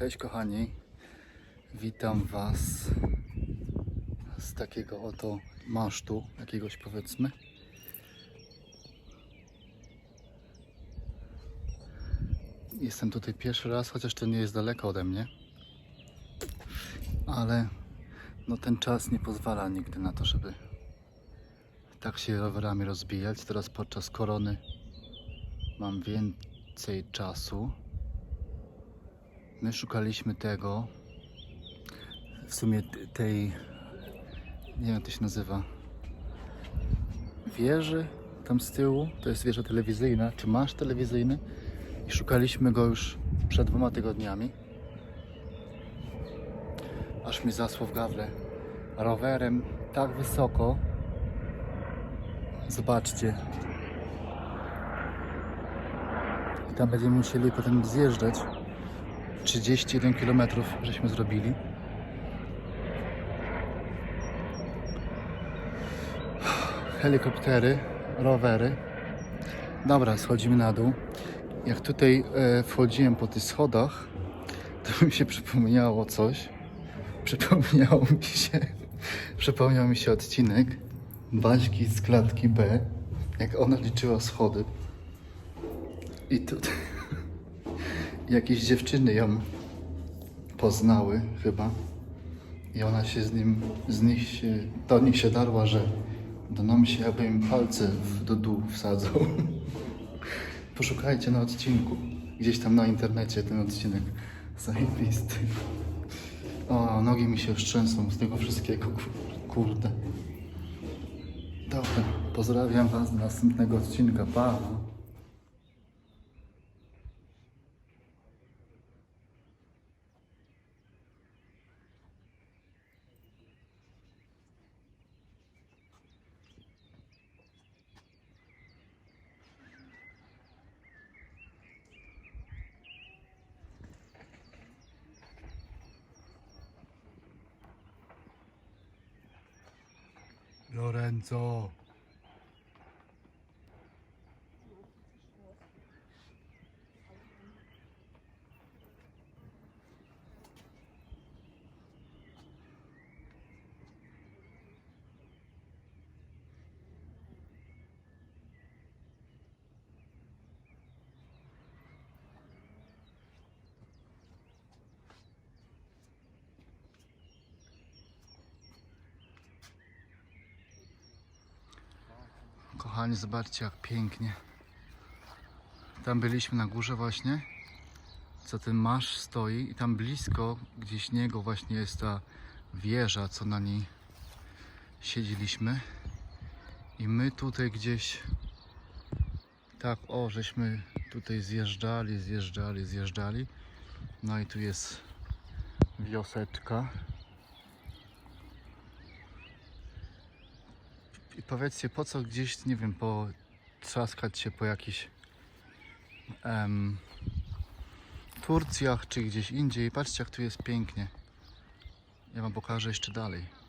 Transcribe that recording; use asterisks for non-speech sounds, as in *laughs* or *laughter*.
Cześć kochani, witam Was z takiego oto masztu, jakiegoś powiedzmy. Jestem tutaj pierwszy raz, chociaż to nie jest daleko ode mnie. Ale no ten czas nie pozwala nigdy na to, żeby tak się rowerami rozbijać. Teraz podczas korony mam więcej czasu. My szukaliśmy tego, w sumie tej, nie wiem jak to się nazywa, wieży tam z tyłu, to jest wieża telewizyjna, czy masz telewizyjny i szukaliśmy go już przed dwoma tygodniami. Aż mi zasło w gawle. Rowerem tak wysoko. Zobaczcie. I tam będziemy musieli potem zjeżdżać. 31 km żeśmy zrobili. Helikoptery, rowery. Dobra, schodzimy na dół. Jak tutaj e, wchodziłem po tych schodach, *laughs* to mi się przypomniało coś. Przypomniało mi się, *laughs* przypomniał mi się odcinek Baśki z klatki B, jak ona liczyła schody. I tutaj jakieś dziewczyny ją poznały chyba. I ona się z nim, z nich się, do nich się darła, że do nam się jakby im palce w, do dół wsadzą. *laughs* Poszukajcie na odcinku. Gdzieś tam na internecie ten odcinek. Zajebisty. O, nogi mi się już z tego wszystkiego, kur- kurde. Dobra, pozdrawiam Was do następnego odcinka. Pa! 로렌조 Kochani, zobaczcie jak pięknie. Tam byliśmy na górze właśnie. Co ten masz stoi i tam blisko gdzieś niego właśnie jest ta wieża, co na niej siedzieliśmy. I my tutaj gdzieś tak o, żeśmy tutaj zjeżdżali, zjeżdżali, zjeżdżali. No i tu jest wioseczka. I powiedzcie, po co gdzieś, nie wiem, po trzaskać się po jakichś em, Turcjach czy gdzieś indziej. Patrzcie, jak tu jest pięknie. Ja wam pokażę jeszcze dalej.